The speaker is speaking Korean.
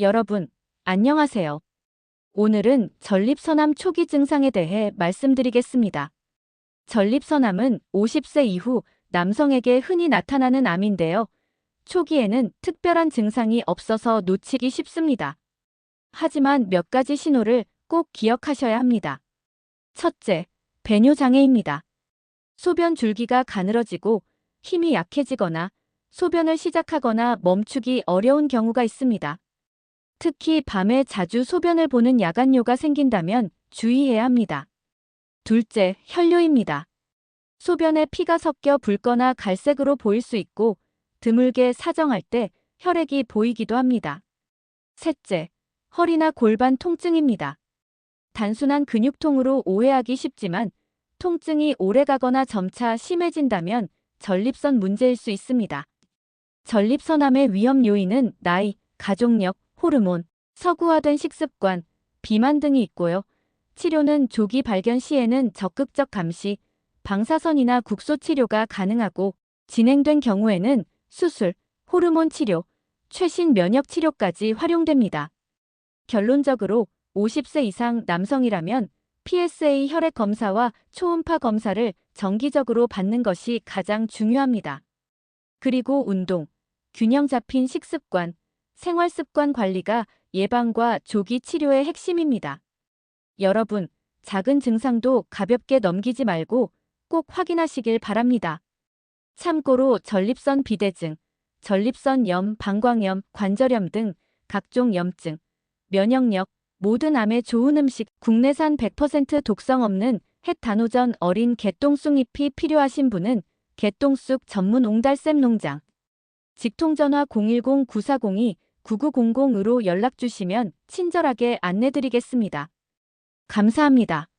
여러분, 안녕하세요. 오늘은 전립선암 초기 증상에 대해 말씀드리겠습니다. 전립선암은 50세 이후 남성에게 흔히 나타나는 암인데요. 초기에는 특별한 증상이 없어서 놓치기 쉽습니다. 하지만 몇 가지 신호를 꼭 기억하셔야 합니다. 첫째, 배뇨 장애입니다. 소변 줄기가 가늘어지고 힘이 약해지거나 소변을 시작하거나 멈추기 어려운 경우가 있습니다. 특히 밤에 자주 소변을 보는 야간뇨가 생긴다면 주의해야 합니다. 둘째, 혈뇨입니다. 소변에 피가 섞여 붉거나 갈색으로 보일 수 있고 드물게 사정할 때 혈액이 보이기도 합니다. 셋째, 허리나 골반 통증입니다. 단순한 근육통으로 오해하기 쉽지만 통증이 오래가거나 점차 심해진다면 전립선 문제일 수 있습니다. 전립선암의 위험 요인은 나이, 가족력, 호르몬, 서구화된 식습관, 비만 등이 있고요. 치료는 조기 발견 시에는 적극적 감시, 방사선이나 국소 치료가 가능하고 진행된 경우에는 수술, 호르몬 치료, 최신 면역 치료까지 활용됩니다. 결론적으로 50세 이상 남성이라면 PSA 혈액 검사와 초음파 검사를 정기적으로 받는 것이 가장 중요합니다. 그리고 운동, 균형 잡힌 식습관, 생활 습관 관리가 예방과 조기 치료의 핵심입니다. 여러분, 작은 증상도 가볍게 넘기지 말고 꼭 확인하시길 바랍니다. 참고로 전립선 비대증, 전립선 염, 방광염, 관절염 등 각종 염증, 면역력, 모든 암에 좋은 음식, 국내산 100% 독성 없는 햇 단오전 어린 개똥쑥 잎이 필요하신 분은 개똥쑥 전문 옹달샘 농장. 직통전화 010-9402-9900으로 연락 주시면 친절하게 안내드리겠습니다. 감사합니다.